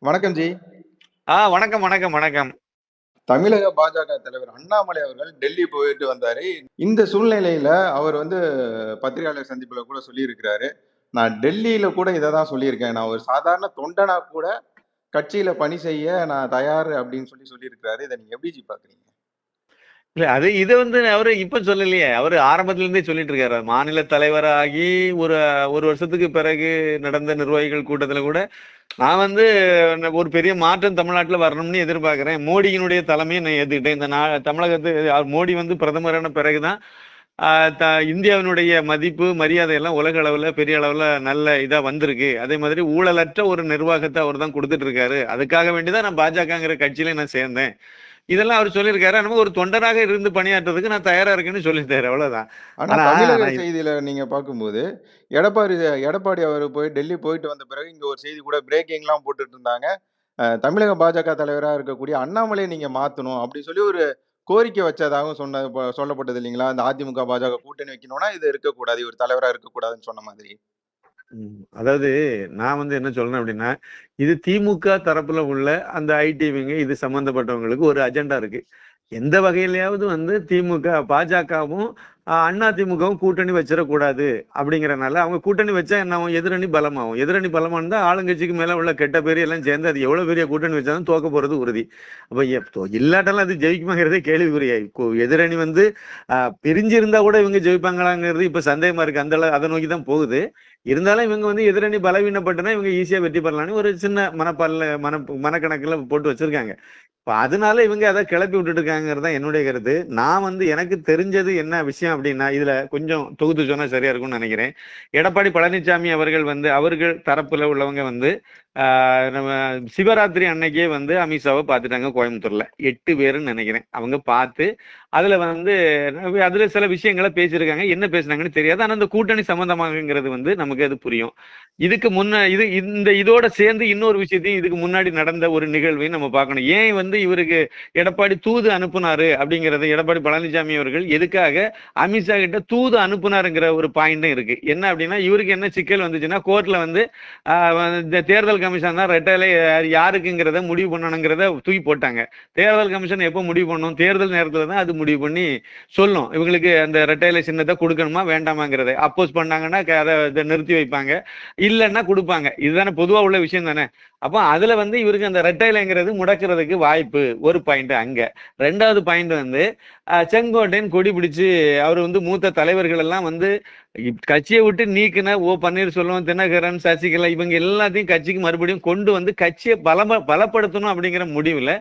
வணக்கம் ஜி. ஆ வணக்கம், வணக்கம், வணக்கம். தமிழக பாஜக தலைவர் அண்ணாமலை அவர்கள் டெல்லி போயிட்டு வந்தாரு. இந்த சூழ்நிலையில அவர் வந்து பத்திரிகையாளர் சந்திப்புல கூட சொல்லியிருக்கிறாரு. நான் டெல்லியில கூட இத தான் சொல்லியிருக்கேன். நான் ஒரு சாதாரண தொண்டனா கூட கட்சியில பணி செய்ய நான் தயார் அப்படின்னு சொல்லி சொல்லியிருக்கிறாரு. இத நீங்க எப்படி ஜி பார்க்குறீங்க? இல்ல அது இதை வந்து அவரு இப்ப சொல்லலையே. அவரு ஆரம்பத்துல இருந்தே சொல்லிட்டு இருக்காரு. மாநில தலைவராகி ஒரு ஒரு வருஷத்துக்கு பிறகு நடந்த நிர்வாகிகள் கூட்டத்துல கூட, நான் வந்து ஒரு பெரிய மாற்றம் தமிழ்நாட்டுல வரணும்னு எதிர்பார்க்கிறேன். மோடியினுடைய தலைமையை நான் ஏத்துக்கிட்டேன். இந்த நா தமிழகத்து மோடி வந்து பிரதமரான பிறகு தான் த இந்தியாவினுடைய மதிப்பு, மரியாதை எல்லாம் உலக அளவுல பெரிய அளவுல நல்ல இதா வந்திருக்கு. அதே மாதிரி ஊழலற்ற ஒரு நிர்வாகத்தை அவர் தான் கொடுத்துட்டு இருக்காரு. அதுக்காக வேண்டி தான் நான் பாஜகங்கிற கட்சியில நான் சேர்ந்தேன். இதெல்லாம் அவரு சொல்லியிருக்காரு. நம்ம ஒரு தொண்டராக இருந்து பணியாற்றுறதுக்கு நான் தயாரா இருக்கேன்னு சொல்லியிருக்காரு. அவ்வளவுதான். ஆனா செய்தியில நீங்க பார்க்கும்போது, எடப்பாடி எடப்பாடி அவரு போய் டெல்லி போயிட்டு வந்த பிறகு இங்க ஒரு செய்தி கூட பிரேக்கிங்லாம் போட்டுட்டு இருந்தாங்க. தமிழக பாஜக தலைவரா இருக்கக்கூடிய அண்ணாமலைய நீங்க மாத்தணும் அப்படி சொல்லி ஒரு கோரிக்கை வச்சதாகவும் சொன்ன சொல்லப்பட்டது இல்லைங்களா? இந்த அதிமுக, பாஜக கூட்டணி வைக்கணும்னா இது இருக்கக்கூடாது. இவர் தலைவரா இருக்கக்கூடாதுன்னு சொன்ன மாதிரி. அதாவது நான் வந்து என்ன சொல்றேன் அப்படின்னா, இது திமுக தரப்புல உள்ள அந்த ஐடிவிங்க இது சம்பந்தப்பட்டவங்களுக்கு ஒரு அஜெண்டா இருக்கு. எந்த வகையிலையாவது வந்து திமுக, பாஜகவும், அண்ணா திமுகவும் கூட்டணி வச்சிடக்கூடாது அப்படிங்கிறனால, அவங்க கூட்டணி வச்சா என்ன ஆகும்? எதிரணி பலமாகும். எதிரணி பலமானதா ஆளுங்கட்சிக்கு மேல உள்ள கெட்ட பேர் எல்லாம் சேர்ந்து அது எவ்வளவு பெரிய கூட்டணி வச்சாலும் தோக்க போறது உறுதி. அப்போ இல்லாட்டாலும் அது ஜெயிக்குமாங்கிறதே கேள்விக்குறியாயி எதிரணி வந்து பிரிஞ்சிருந்தா கூட இவங்க ஜெயிப்பாங்களாங்கிறது இப்ப சந்தேகமா இருக்கு. அந்த அதை நோக்கி தான் போகுது. இருந்தாலும் இவங்க வந்து எதிரணி பலவீனப்பட்டுனா இவங்க ஈஸியா வெற்றி பெறலாம்னு ஒரு சின்ன மனப்பல்ல மன மனக்கணக்குல போட்டு வச்சிருக்காங்க. இப்போ அதனால இவங்க அதை கிளப்பி விட்டுட்டு இருக்காங்கிறது தான் என்னுடைய கருத்து. நான் வந்து எனக்கு தெரிஞ்சது என்ன விஷயம் அப்படின்னா, இதுல கொஞ்சம் தொகுத்து சொன்னா சரியா இருக்கும்னு நினைக்கிறேன். எடப்பாடி பழனிசாமி அவர்கள் வந்து அவர்கள் தரப்புல உள்ளவங்க வந்து நம்ம சிவராத்திரி அன்னைக்கே வந்து அமித்ஷாவை பார்த்துட்டாங்க கோயம்புத்தூர்ல. எட்டு பேருன்னு நினைக்கிறேன். அவங்க பார்த்து அதுல வந்து அதுல சில விஷயங்களை பேசியிருக்காங்க. என்ன பேசுனாங்கன்னு தெரியாது. ஆனா அந்த கூட்டணி சம்பந்தமாகங்கிறது வந்து நமக்கு அது புரியும். இதுக்கு முன்ன இது இந்த இதோட சேர்ந்து இன்னொரு விஷயத்தையும் இதுக்கு முன்னாடி நடந்த ஒரு நிகழ்வையும் நம்ம பார்க்கணும். ஏன் வந்து இவருக்கு எடப்பாடி தூது அனுப்புனாரு அப்படிங்கிறது எடப்பாடி பழனிசாமி அவர்கள் எதுக்காக அமித்ஷா கிட்ட தூது அனுப்புனாருங்கிற ஒரு பாயிண்டும் இருக்கு. என்ன அப்படின்னா, இவருக்கு என்ன சிக்கல் வந்துச்சுன்னா, கோர்ட்ல வந்து தேர்தல் தேர்தல் கமிஷன் தான் ரெட்டலை யாருக்குங்கிறத முடிவு பண்ணணுங்கிறத தூக்கி போட்டாங்க. தேர்தல் கமிஷன் எப்போ முடிவு பண்ணும்? தேர்தல் நேரத்துல தான் அது முடிவு பண்ணி சொல்லும். இவங்களுக்கு அந்த ரெட்டை சின்னத்தை கொடுக்கணுமா வேண்டாமாங்கிறத. அப்போஸ் பண்ணாங்கன்னா அத நிறுத்தி வைப்பாங்க. இல்லன்னா குடுப்பாங்க. இதுதானே பொதுவா உள்ள விஷயம் தானே. அப்போ அதுல வந்து இவருக்கு அந்த ரெட்டைலைங்கிறது முடக்கிறதுக்கு வாய்ப்பு. ஒரு பாயிண்ட் அங்க. ரெண்டாவது பாயிண்ட் வந்து செங்கோட்டையன் கொடி பிடிச்சு அவர் வந்து மூத்த தலைவர்கள் எல்லாம் வந்து கட்சியை விட்டு நீக்கின ஓ. பன்னீர்செல்வம், தினகரன், சசிகலா இவங்க எல்லாத்தையும் கட்சிக்கு மறுபடியும் கொண்டு வந்து கட்சியை பலம பலப்படுத்தணும் அப்படிங்கிற முடிவுல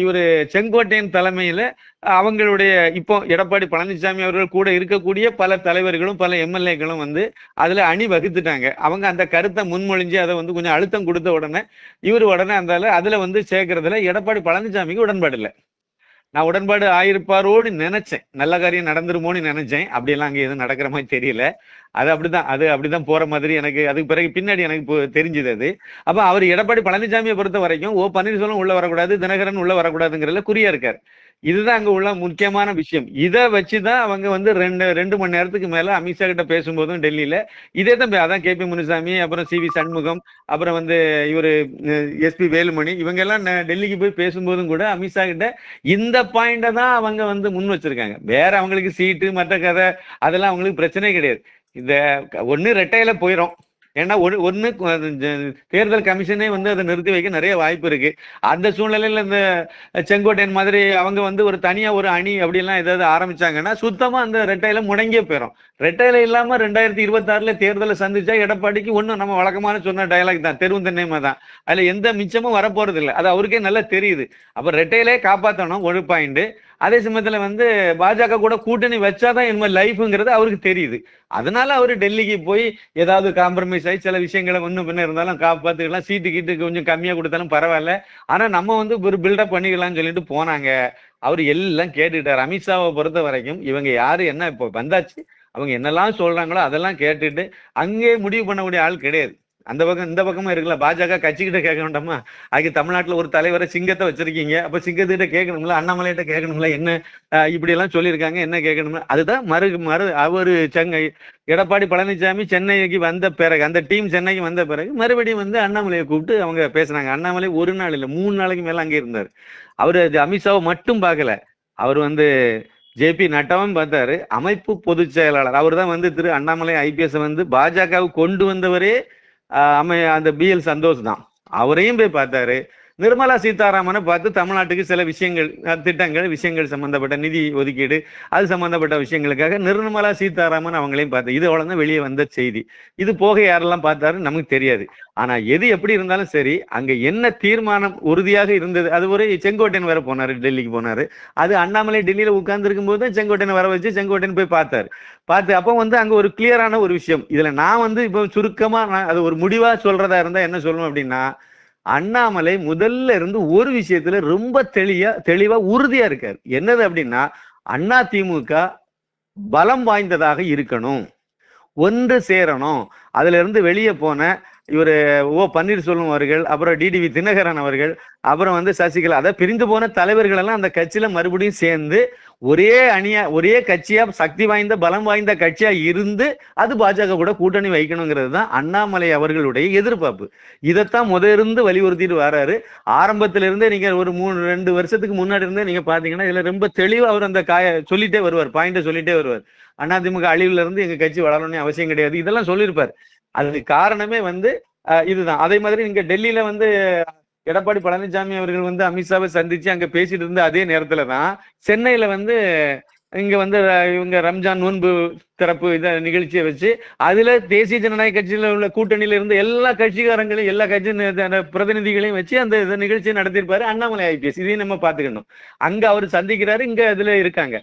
இவரு செங்கோட்டையின் தலைமையில் அவங்களுடைய இப்போ எடப்பாடி பழனிசாமி அவர்கள் கூட இருக்கக்கூடிய பல தலைவர்களும், பல எம்.எல்.ஏக்களும் வந்து அதில் அணி வகுத்துட்டாங்க. அவங்க அந்த கருத்தை முன்மொழிஞ்சு அதை வந்து கொஞ்சம் அழுத்தம் கொடுத்த உடனே, இவரு உடனே அந்த அதில் வந்து சேர்க்கறதுல எடப்பாடி பழனிசாமிக்கு உடன்பாடு இல்லை நான் உடன்பாடு ஆயிருப்பாரோன்னு நினைச்சேன் நல்ல காரியம் நடந்துருமோன்னு நினைச்சேன் அப்படியெல்லாம் அங்க எதுவும் நடக்கிற மாதிரி தெரியல. அது அப்படிதான் அது அப்படிதான் போற மாதிரி எனக்கு அதுக்கு பிறகு பின்னாடி எனக்கு தெரிஞ்சது அது. அப்ப அவர் எடப்பாடி பழனிசாமியை பொறுத்த வரைக்கும் ஓ. பன்னீர்செல்வம் உள்ள வரக்கூடாது, தினகரன் உள்ள வரக்கூடாதுங்கிறதுல குறியா இருக்காரு. இதுதான் அங்க உள்ள முக்கியமான விஷயம். இதை வச்சு தான் அவங்க வந்து 2 2 மணி நேரத்துக்கு மேல அமித்ஷா கிட்ட பேசும்போதும் டெல்லியில இதே தான் அதான் கே.பி. முனுசாமி, அப்புறம் சி.வி. சண்முகம், அப்புறம் வந்து இவரு எஸ்.பி. வேலுமணி இவங்க எல்லாம் டெல்லிக்கு போய் பேசும்போதும் கூட அமித்ஷா கிட்ட இந்த பாயிண்ட தான் அவங்க வந்து முன் வச்சிருக்காங்க. வேற அவங்களுக்கு சீட்டு மற்ற கதை அதெல்லாம் அவங்களுக்கு பிரச்சனையே கிடையாது. இந்த ஒன்னு ரெட்டையில போயிரும். ஏன்னா ஒன்று ஒன்று தேர்தல் கமிஷனே வந்து அதை நிறுத்தி வைக்க நிறைய வாய்ப்பு இருக்கு. அந்த சூழ்நிலையில் இந்த செங்கோட்டையன் மாதிரி அவங்க வந்து ஒரு தனியாக ஒரு அணி அப்படிலாம் ஏதாவது ஆரம்பிச்சாங்கன்னா, சுத்தமாக அந்த ரெட்டையில முடங்கிய போயிடும் ரெட்டையில இல்லாம 2026ல தேர்தல சந்திச்சா எடப்பாடிக்கு ஒன்றும் நம்ம வழக்கமான சொன்ன டயலாக் தான். தெருவும் திண்ணையுமா தான். அதில் எந்த மிச்சமும் வரப்போறது இல்லை அது அவருக்கே நல்லா தெரியுது. அப்போ ரெட்டையிலே காப்பாற்றணும் ஒரு பாயிண்ட். அதே சமயத்துல வந்து பாஜக கூட கூட்டணி வச்சாதான் என்ன லைஃப்ங்கிறது அவருக்கு தெரியுது. அதனால அவர் டெல்லிக்கு போய் ஏதாவது காம்ப்ரமைஸ் ஆகி சில விஷயங்களை ஒன்றும் பின்ன இருந்தாலும் காப்பாத்துக்கலாம் சீட்டு கீட்டு கொஞ்சம் கம்மியா கொடுத்தாலும் பரவாயில்ல ஆனா நம்ம வந்து ஒரு பில்டப் பண்ணிக்கலாம்னு சொல்லிட்டு போனாங்க. அவர் எல்லாம் கேட்டுட்டார் அமித்ஷாவை பொறுத்த வரைக்கும் இவங்க யாரு என்ன இப்போ வந்தாச்சு. அவங்க என்னெல்லாம் சொல்றாங்களோ அதெல்லாம் கேட்டுட்டு அங்கேயே முடிவு பண்ணக்கூடிய ஆள் கிடையாது. அந்த பக்கம் இந்த பக்கமா இருக்குல்ல. பாஜக கட்சிக்கிட்ட கேட்க வேண்டாமா அதுக்கு தமிழ்நாட்டுல ஒரு தலைவரை சிங்கத்தை வச்சிருக்கீங்க. அப்ப சிங்கத்துக்கிட்ட கேட்கணும்ல அண்ணாமலைகிட்ட கேட்கணும்ல என்ன இப்படி எல்லாம் சொல்லியிருக்காங்க என்ன கேட்கணும்ல அதுதான் மறு மறு அவரு சென்னை எடப்பாடி பழனிசாமி சென்னைக்கு வந்த பிறகு அந்த டீம் சென்னைக்கு வந்த பிறகு மறுபடியும் வந்து அண்ணாமலையை கூப்பிட்டு அவங்க பேசுனாங்க. அண்ணாமலை ஒரு நாள் இல்லை மூணு நாளைக்கு மேல அங்கே இருந்தார். அவரு அது அமித்ஷாவை மட்டும் பார்க்கல. அவர் வந்து ஜேபி நட்டாவும் பார்த்தாரு. அமைப்பு பொதுச் செயலாளர். அவர் தான் வந்து திரு அண்ணாமலை ஐபிஎஸ் வந்து பாஜகவுக்கு கொண்டு வந்தவரே அம்மையா அமை அந்த பிஎல் சந்தோஷ் தான் அவரையும் போய் பார்த்தாரு. நிர்மலா சீதாராமனை பார்த்து தமிழ்நாட்டுக்கு சில விஷயங்கள் திட்டங்கள் விஷயங்கள் சம்பந்தப்பட்ட நிதி ஒதுக்கீடு அது சம்பந்தப்பட்ட விஷயங்களுக்காக நிர்மலா சீதாராமன் அவங்களையும் பார்த்து இது அவ்வளோதான் வெளியே வந்த செய்தி. இது போக யாரெல்லாம் பார்த்தாரு நமக்கு தெரியாது. ஆனா எது எப்படி இருந்தாலும் சரி அங்க என்ன தீர்மானம் உறுதியாக இருந்தது அது ஒரு செங்கோட்டையன் வேற போனாரு டெல்லிக்கு போனாரு. அது அண்ணாமலை டெல்லியில உட்கார்ந்து இருக்கும்போது தான் செங்கோட்டையனை வர வச்சு செங்கோட்டையன் போய் பார்த்தாரு. பார்த்து அப்போ வந்து அங்கே ஒரு கிளியரான ஒரு விஷயம். இதில் நான் வந்து இப்போ சுருக்கமாக நான் அது ஒரு முடிவாக சொல்றதா இருந்தால் என்ன சொல்லணும் அப்படின்னா அண்ணாமலை முதல்ல இருந்து ஒரு விஷயத்துல ரொம்ப தெளியா தெளிவா உறுதியா இருக்காரு. என்னது அப்படின்னா அண்ணா திமுக பலம் வாய்ந்ததாக இருக்கணும். ஒன்று சேரணும். அதுல இருந்து வெளியே போன இவர் ஓ பன்னீர்செல்வம் அவர்கள் அப்புறம் டிடிவி தினகரன் அவர்கள் அப்புறம் வந்து சசிகலா அதை பிரிந்து போன தலைவர்கள் எல்லாம் அந்த கட்சியில மறுபடியும் சேர்ந்து ஒரே அணியா ஒரே கட்சியா சக்தி வாய்ந்த பலம் வாய்ந்த கட்சியா இருந்து அது பாஜக கூட கூட்டணி வைக்கணுங்கிறது தான் அண்ணாமலை அவர்களுடைய எதிர்பார்ப்பு. இதைத்தான் முத இருந்து வலியுறுத்திட்டு வராரு. ஆரம்பத்துல இருந்தே நீங்க ஒரு மூணு ரெண்டு வருஷத்துக்கு முன்னாடி இருந்தே நீங்க பாத்தீங்கன்னா இதுல ரொம்ப தெளிவா அவர் அந்த காய சொல்லிட்டே வருவார் பாயிண்ட சொல்லிட்டே வருவார். அதிமுக அழிவுல இருந்து எங்க கட்சி வளரணும்னு அவசியம் கிடையாது. இதெல்லாம் சொல்லியிருப்பார். அதுக்கு காரணமே வந்து இதுதான். அதே மாதிரி நீங்க டெல்லியில வந்து எடப்பாடி பழனிசாமி அவர்கள் வந்து அமித்ஷாவை சந்திச்சு அங்க பேசிட்டு இருந்த அதே நேரத்துல தான் சென்னையில வந்து இங்க வந்து இவங்க ரம்ஜான் நோன்பு திறப்பு இத நிகழ்ச்சியை வச்சு அதுல தேசிய ஜனநாயக கட்சியில உள்ள கூட்டணியில இருந்து எல்லா கட்சிக்காரங்களையும் எல்லா கட்சி அந்த பிரதிநிதிகளையும் வச்சு அந்த நிகழ்ச்சியை நடத்திருப்பாரு அண்ணாமலை ஐபிஎஸ். இதையும் நம்ம பாத்துக்கணும் அங்க அவர் சந்திக்கிறாரு இங்க இதுல இருக்காங்க.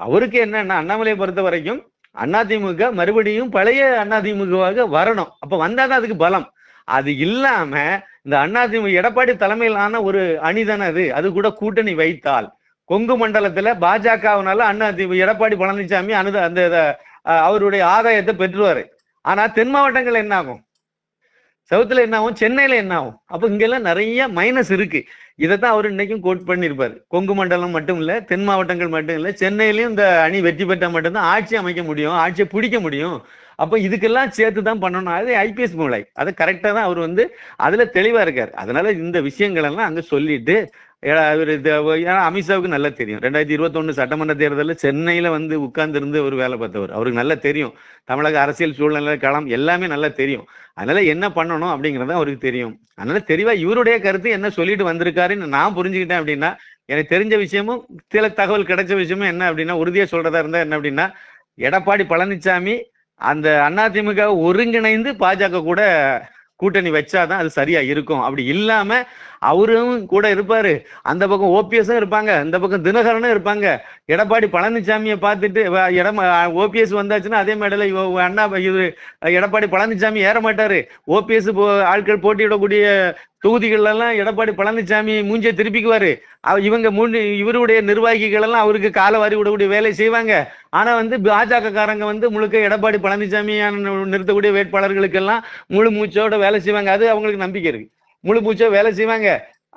அவருக்கு என்னன்னா அண்ணாமலையை பொறுத்த வரைக்கும் அதிமுக மறுபடியும் பழைய அதிமுகவாக வரணும். அப்ப வந்தாதான் அதுக்கு பலம். அது இல்லாம இந்த அதிமுக எடப்பாடி தலைமையிலான ஒரு அணிதானே அது. அது கூட கூட்டணி வைத்தால் கொங்கு மண்டலத்துல பாஜகவினால அதிமுக எடப்பாடி பழனிசாமி அனுத அந்த இத, அவருடைய ஆதாயத்தை பெற்றுவாரு. ஆனா தென் மாவட்டங்கள் என்ன ஆகும்? சவுத்துல என்ன ஆகும்? சென்னையில என்ன ஆகும்? அப்ப இங்கெல்லாம் நிறைய மைனஸ் இருக்கு. இதைத்தான் அவர் இன்னைக்கும் கோட் பண்ணியிருப்பாரு. கொங்கு மண்டலம் மட்டும் இல்ல தென் மாவட்டங்கள் மட்டும் இல்ல சென்னையிலயும் இந்த அணி வெற்றி பெற்றா மட்டும்தான் ஆட்சி அமைக்க முடியும் ஆட்சியை பிடிக்க முடியும். அப்ப இதுக்கெல்லாம் சேர்த்து தான் பண்ணணும். அது ஐபிஎஸ் மூளை. அதை கரெக்டா தான் அவர் வந்து அதுல தெளிவா இருக்காரு. அதனால இந்த விஷயங்கள் எல்லாம் அங்க சொல்லிட்டு ஏன்னா ஏன்னா அமித்ஷாவுக்கு நல்லா தெரியும். ரெண்டாயிரத்தி இருபத்தொன்னு சட்டமன்ற தேர்தலில் சென்னையில வந்து உட்கார்ந்துருந்து ஒரு வேலை பார்த்தவர். அவருக்கு நல்லா தெரியும். தமிழக அரசியல் சூழ்நிலை களம் எல்லாமே நல்லா தெரியும். அதனால என்ன பண்ணணும் அப்படிங்கிறது அவருக்கு தெரியும். அதனால தெளிவா இவருடைய கருத்து என்ன சொல்லிட்டு வந்திருக்காருன்னு நான் புரிஞ்சுக்கிட்டேன் அப்படின்னா எனக்கு தெரிஞ்ச விஷயமும் சில தகவல் கிடைச்ச விஷயமும் என்ன அப்படின்னா உறுதியாக சொல்றதா இருந்தால் என்ன அப்படின்னா எடப்பாடி பழனிசாமி அந்த அதிமுக ஒருங்கிணைந்து பாஜக கூட கூட்டணி வச்சாதான் அது சரியா இருக்கும். அப்படி இல்லாம அவரும் கூட இருப்பாரு. அந்த பக்கம் ஓபிஎஸும் இருப்பாங்க. இந்த பக்கம் தினகரனும் இருப்பாங்க. எடப்பாடி பழனிசாமியை பார்த்துட்டு இடம் ஓபிஎஸ் வந்தாச்சுன்னா அதே மேடையில் இவ- அண்ணா இது எடப்பாடி பழனிசாமி ஏற மாட்டாரு. ஓபிஎஸ் ஆட்கள் போட்டியிடக்கூடிய தொகுதிகளெல்லாம் எடப்பாடி பழனிசாமி மூஞ்சியை திருப்பிக்குவாரு. இவங்க மூணு இவருடைய நிர்வாகிகள் எல்லாம் அவருக்கு கால வாரி விடக்கூடிய வேலை செய்வாங்க. ஆனா வந்து பாஜக காரங்க வந்து முழுக்க எடப்பாடி பழனிசாமி நிறுத்தக்கூடிய வேட்பாளர்களுக்கெல்லாம் முழு மூச்சோட வேலை செய்வாங்க. அது அவங்களுக்கு நம்பிக்கை இருக்கு. முழு மூச்சோ வேலை செய்வாங்க.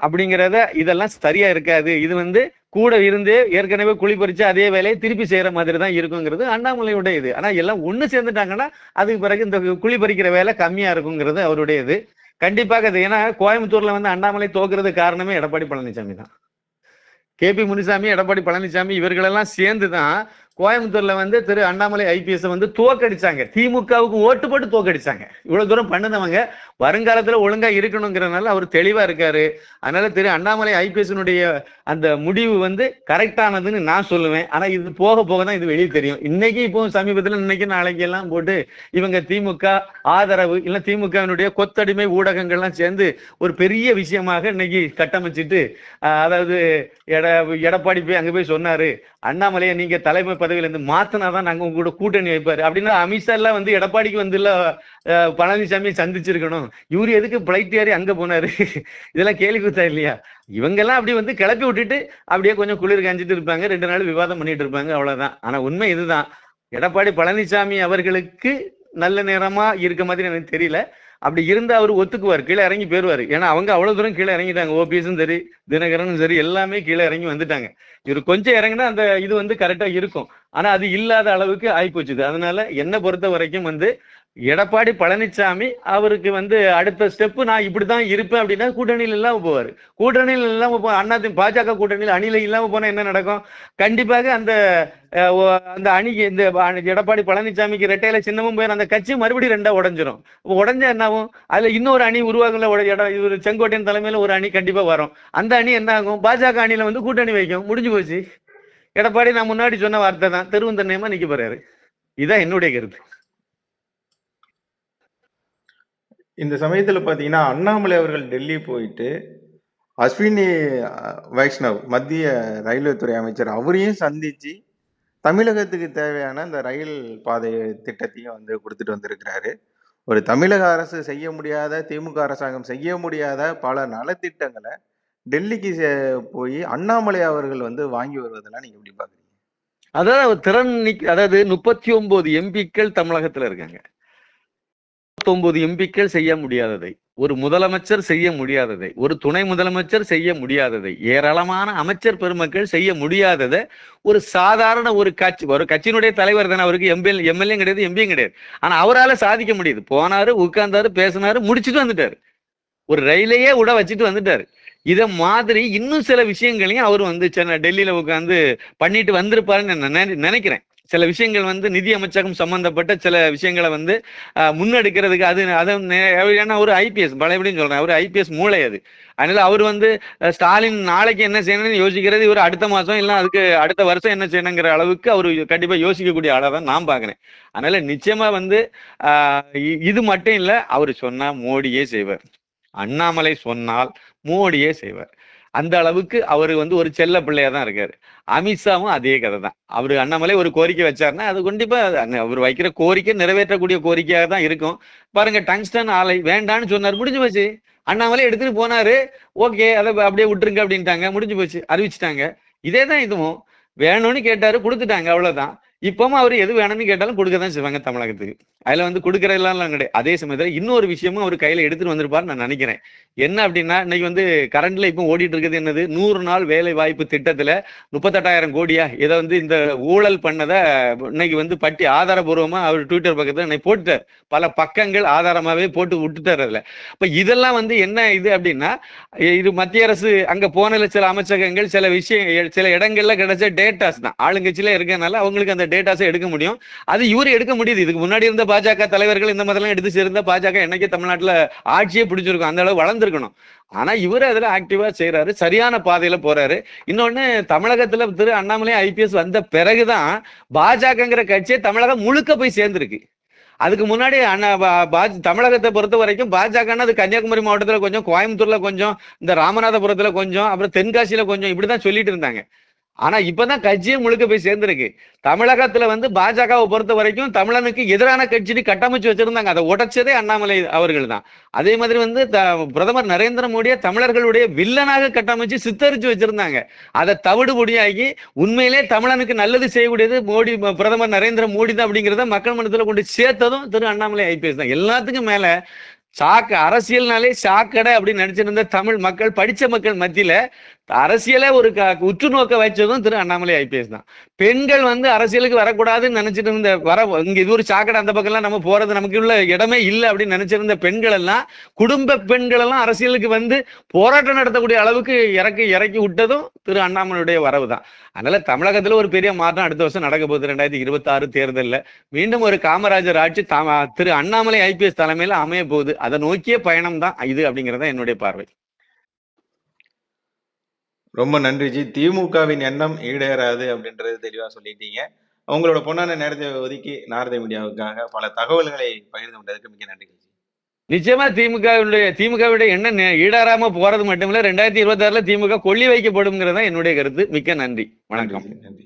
அப்படிங்கிறத இதெல்லாம் சரியா இருக்காது. இது வந்து கூட இருந்து ஏற்கனவே குழி பறிச்சு அதே வேலையை திருப்பி செய்யற மாதிரி தான் இருக்குங்கிறது அண்ணாமலையுடைய இது. ஆனா எல்லாம் ஒண்ணு சேர்ந்துட்டாங்கன்னா அதுக்கு பிறகு இந்த குழி பறிக்கிற வேலை கம்மியா இருக்குங்கிறது அவருடைய இது கண்டிப்பாக அது ஏன்னா கோயம்புத்தூர்ல வந்து அண்ணாமலை தோக்குறது காரணமே எடப்பாடி பழனிசாமி தான். கேபி முனிசாமி எடப்பாடி பழனிசாமி இவர்களெல்லாம் சேர்ந்து தான் கோயம்புத்தூர்ல வந்து திரு அண்ணாமலை ஐபிஎஸ் வந்து தோக்கடிச்சாங்க. திமுகவுக்கு ஓட்டு போட்டு தோக்கடிச்சாங்க. இவ்வளவு தூரம் பண்ணுனவங்க வருங்காலத்துல ஒழுங்கா இருக்கணுங்கிறதுனால அவர் தெளிவா இருக்காரு. அதனால திரு அண்ணாமலை ஐபிஎஸ்னுடைய அந்த முடிவு வந்து கரெக்டானதுன்னு நான் சொல்லுவேன். ஆனா இது போக போக தான் இது வெளியே தெரியும். இன்னைக்கு இப்போ சமீபத்துல இன்னைக்கு நாளைக்கு எல்லாம் போட்டு இவங்க திமுக ஆதரவு இல்ல திமுகவினுடைய கொத்தடிமை ஊடகங்கள்லாம் சேர்ந்து ஒரு பெரிய விஷயமாக இன்னைக்கு கட்டமைச்சிட்டு அதாவது எட எடப்பாடி போய் அங்க போய் சொன்னாரு. அண்ணாமலையை நீங்க தலைமை பதவியில இருந்து மாத்தினாதான் நாங்க உங்க கூட கூட்டணி வைப்பாரு. அப்படின்னா அமித்ஷா எல்லாம் வந்து எடப்பாடிக்கு வந்து இல்ல பழனிசாமியை சந்திச்சிருக்கணும். இவரு எதுக்கு பிளைட் ஏறி அங்க போனாரு? இதெல்லாம் கேள்வி கூத்தா இல்லையா? இவங்க எல்லாம் அப்படி வந்து கிளப்பி விட்டுட்டு அப்படியே கொஞ்சம் குளிர் காஞ்சிட்டு இருப்பாங்க. ரெண்டு நாள் விவாதம் பண்ணிட்டு இருப்பாங்க. அவ்வளவுதான். ஆனா உண்மை இதுதான். எடப்பாடி பழனிசாமி அவர்களுக்கு நல்ல நேரமா இருக்க மாதிரி எனக்கு தெரியல. அப்படி இருந்தால் அவர் ஒத்துக்குவார். கீழே இறங்கி போயிருவாரு. ஏன்னா அவங்க அவ்வளவு தூரம் கீழே இறங்கிட்டாங்க. ஓபிஎஸும் சரி தினகரனும் சரி எல்லாமே கீழே இறங்கி வந்துட்டாங்க. இவர் கொஞ்சம் இறங்கினா அந்த இது வந்து கரெக்டா இருக்கும். ஆனா அது இல்லாத அளவுக்கு ஆயிப்போச்சுது அதனால என்னை பொறுத்த வரைக்கும் வந்து எடப்பாடி பழனிசாமி அவருக்கு வந்து அடுத்த ஸ்டெப் நான் இப்படிதான் இருப்பேன் அப்படின்னா கூட்டணியில் இல்லாமல் போவார். கூட்டணியில் இல்லாம போ அண்ணா பாஜக கூட்டணியில் அணில இல்லாம போனா என்ன நடக்கும்? கண்டிப்பாக அந்த அஹ், ஒ- அந்த அணிக்கு இந்த எடப்பாடி பழனிசாமிக்கு ரெட்டையில சின்னமும் போயிடும் அந்த கட்சி மறுபடியும் ரெண்டா உடஞ்சிரும். உடஞ்சா என்னாகும்? அதுல இன்னொரு அணி உருவாகல உட- செங்கோட்டையின் இவரு தலைமையில ஒரு அணி கண்டிப்பா வரும். அந்த அணி என்ன ஆகும் பாஜக அணியில வந்து கூட்டணி வைக்கும். முடிஞ்சு போச்சு. எடப்பாடி நான் முன்னாடி சொன்ன வார்த்தை தான். தெருவந்தன்னையமா நிக்க போறாரு. இதான் என்னுடைய கருத்து. இந்த சமயத்துல பாத்தீங்கன்னா அண்ணாமலை அவர்கள் டெல்லி போயிட்டு அஸ்வினி வைஷ்ணவ் மத்திய ரயில்வே துறை அமைச்சர் அவரையும் சந்திச்சு தமிழகத்துக்கு தேவையான இந்த ரயில் பாதை திட்டத்தையும் வந்து கொடுத்துட்டு வந்திருக்கிறாரு. ஒரு தமிழக அரசு செய்ய முடியாத திமுக அரசாங்கம் செய்ய முடியாத பல நலத்திட்டங்களை டெல்லிக்கு செ- போய் அண்ணாமலை அவர்கள் வந்து வாங்கி வருவதெல்லாம் நீங்க எப்படி பாக்குறீங்க? அதாவது திறன் அதாவது முப்பத்தி ஒன்பது எம்பிக்கள் தமிழகத்துல இருக்காங்க. ஒன்பது எம்பிக்கள் செய்ய முடியாததை ஒரு முதலமைச்சர் செய்ய முடியாததை ஒரு துணை முதலமைச்சர் செய்ய முடியாததை ஏராளமான அமைச்சர் பெருமக்கள் செய்ய முடியாததை ஒரு சாதாரண ஒரு கட்சி ஒரு கட்சியினுடைய தலைவர் தானே அவருக்கு எம்பி எம்எல்ஏ கிடையாது எம்பியும் கிடையாது. ஆனா அவரால சாதிக்க முடியுது. போனாரு உட்கார்ந்தாரு பேசினாரு முடிச்சிட்டு வந்துட்டாரு. ஒரு ரயிலையே விட வச்சுட்டு வந்துட்டாரு. இத மாதிரி இன்னும் சில விஷயங்களையும் அவர் வந்து சென்னை டெல்லியில உட்கார்ந்து பண்ணிட்டு வந்திருப்பாருன்னு நினைக்கிறேன். சில விஷயங்கள் வந்து நிதி அமைச்சகம் சம்பந்தப்பட்ட சில விஷயங்களை வந்து முன்னெடுக்கிறதுக்கு அது அது ஏன்னா ஒரு ஐபிஎஸ் பழையபடியும் சொல்றேன் ஒரு ஐபிஎஸ் மூளை அது. அதனால அவர் வந்து ஸ்டாலின் நாளைக்கு என்ன செய்யணும்னு யோசிக்கிறது இவர் அடுத்த மாசம் இல்லை அதுக்கு அடுத்த வருஷம் என்ன செய்யணுங்கிற அளவுக்கு அவர் கண்டிப்பா யோசிக்கக்கூடிய ஆளா தான் நான் பாக்குறேன். அதனால நிச்சயமா வந்து இது மட்டும் இல்லை அவர் சொன்னா மோடியே செய்வார். அண்ணாமலை சொன்னால் மோடியே செய்வார். அந்த அளவுக்கு அவர் வந்து ஒரு செல்ல பிள்ளையா தான் இருக்காரு. அமித்ஷாவும் அதே கதை தான். அவர் அண்ணாமலை ஒரு கோரிக்கை வச்சாருன்னா அது கண்டிப்பா அவர் வைக்கிற கோரிக்கை நிறைவேற்றக்கூடிய கோரிக்கையாக தான் இருக்கும். பாருங்க டங்ஸ்டன் ஆலை வேண்டான்னு சொன்னார் முடிஞ்சு போச்சு. அண்ணாமலை எடுத்துட்டு போனாரு ஓகே அதை அப்படியே விட்டுருங்க அப்படின்ட்டாங்க முடிஞ்சு போச்சு அறிவிச்சிட்டாங்க. இதே தான் இதுவும். வேணும்னு கேட்டாரு கொடுத்துட்டாங்க அவ்வளவுதான். இப்பவும் அவர் எது வேணும்னு கேட்டாலும் கொடுக்க தான் செய்வாங்க தமிழகத்துக்கு. அதுல வந்து கொடுக்கறதெல்லாம் கிடையாது. அதே சமயத்துல இன்னொரு விஷயமும் அவர் கையில எடுத்துட்டு வந்திருப்பாரு நான் நினைக்கிறேன். என்ன அப்படின்னா இன்னைக்கு வந்து கரண்ட்ல இப்போ ஓடிட்டு இருக்குது என்னது? நூறு நாள் வேலை வாய்ப்பு திட்டத்துல முப்பத்தெட்டாயிரம் கோடியா? இதை வந்து இந்த ஊழல் பண்ணதை இன்னைக்கு வந்து பட்டி ஆதாரபூர்வமா அவர் ட்விட்டர் பக்கத்துல இன்னைக்கு போட்டுட்டார். பல பக்கங்கள் ஆதாரமாவே போட்டு விட்டுட்டார் அதுல. இப்ப இதெல்லாம் வந்து என்ன இது அப்படின்னா இது மத்திய அரசு அங்க போனதுல சில அமைச்சகங்கள் சில விஷயம் சில இடங்கள்ல கிடைச்ச டேட்டாஸ் தான். ஆளுங்கட்சியில இருக்கனால அவங்களுக்கு அந்த டேட்டாஸை எடுக்க முடியும். அது இவர் எடுக்க முடியுது. இதுக்கு முன்னாடி இருந்த பாஜக தலைவர்கள் இந்த மாதிரிலாம் எடுத்து சேர்ந்த பாஜக என்னைக்கு தமிழ்நாட்டுல ஆட்சியே பிடிச்சிருக்கும். அந்த அளவு வளர்ந்துருக்கணும். ஆனா இவர் அதுல ஆக்டிவா செய்யறாரு சரியான பாதையில போறாரு. இன்னொன்னு தமிழகத்துல திரு அண்ணாமலை ஐபிஎஸ் வந்த பிறகுதான் பாஜகங்கிற கட்சியை தமிழகம் முழுக்க போய் சேர்ந்திருக்கு. அதுக்கு முன்னாடி தமிழகத்தை பொறுத்த வரைக்கும் பாஜகன்னா அது கன்னியாகுமரி மாவட்டத்துல கொஞ்சம் கோயம்புத்தூர்ல கொஞ்சம் இந்த ராமநாதபுரத்துல கொஞ்சம் அப்புறம் தென்காசியில கொஞ்சம் இப்படிதான் சொல்லிட்டு இருந்தாங்க. ஆனா இப்பதான் கட்சியே முழுக்க போய் சேர்ந்திருக்கு. தமிழகத்துல வந்து பாஜகவை பொறுத்த வரைக்கும் தமிழனுக்கு எதிரான கட்சின்னு கட்டமைச்சு வச்சிருந்தாங்க. அதை உடைச்சதே அண்ணாமலை அவர்கள் தான் அதே மாதிரி வந்து த- பிரதமர் நரேந்திர மோடியை தமிழர்களுடைய வில்லனாக கட்டமைச்சு சித்தரிச்சு வச்சிருந்தாங்க. அதை தவிடுபொடியாகி உண்மையிலே தமிழனுக்கு நல்லது செய்யக்கூடியது மோடி பிரதமர் நரேந்திர மோடி தான் அப்படிங்கிறத மக்கள் மனத்துல கொண்டு சேர்த்ததும் திரு அண்ணாமலை ஐபிஎஸ் தான். எல்லாத்துக்கும் மேல சாக்கு அரசியல்னாலே சாக்கடை அப்படின்னு நினைச்சிருந்த தமிழ் மக்கள் படிச்ச மக்கள் மத்தியில அரசியலே ஒரு க- உற்று நோக்க வச்சதும் திரு அண்ணாமலை ஐபிஎஸ் தான். பெண்கள் வந்து அரசியலுக்கு வரக்கூடாதுன்னு நினைச்சிட்டு இருந்த வர இங்க இது ஒரு சாக்கடை அந்த பக்கம்லாம் நம்ம போறது நமக்கு உள்ள இடமே இல்லை அப்படின்னு நினைச்சிருந்த பெண்கள் எல்லாம் குடும்ப பெண்கள் எல்லாம் அரசியலுக்கு வந்து போராட்டம் நடத்தக்கூடிய அளவுக்கு இறக்கி இறக்கி விட்டதும் திரு அண்ணாமலையுடைய வரவு தான். அதனால தமிழகத்துல ஒரு பெரிய மாற்றம் அடுத்த வருஷம் நடக்க போகுது. ரெண்டாயிரத்தி இருபத்தி ஆறு தேர்தலில். மீண்டும் ஒரு காமராஜர் ஆட்சி தா- திரு அண்ணாமலை ஐபிஎஸ் தலைமையில அமைய போகுது. அதை நோக்கிய பயணம் தான் இது அப்படிங்கிறத என்னுடைய பார்வை. ரொம்ப நன்றி ஜி. திமுகவின் எண்ணம் ஈடேறாது அப்படின்றது தெளிவா சொல்லிட்டீங்க. உங்களோட பொன்னான நேரத்தை ஒதுக்கி நாரத மீடியாவுக்காக பல தகவல்களை பகிர்ந்து கொண்டதுக்கு மிக நன்றி ஜி. நிச்சயமா திமுகவுடைய திமுகவுடைய எண்ணம் நெ- ஈடேறாம போறது மட்டுமில்ல ரெண்டாயிரத்தி இருபத்தி ஆறுல திமுக கொள்ளி வைக்கப்படுங்கிறது தான் என்னுடைய கருத்து. மிக்க நன்றி. வணக்கம். நன்றி.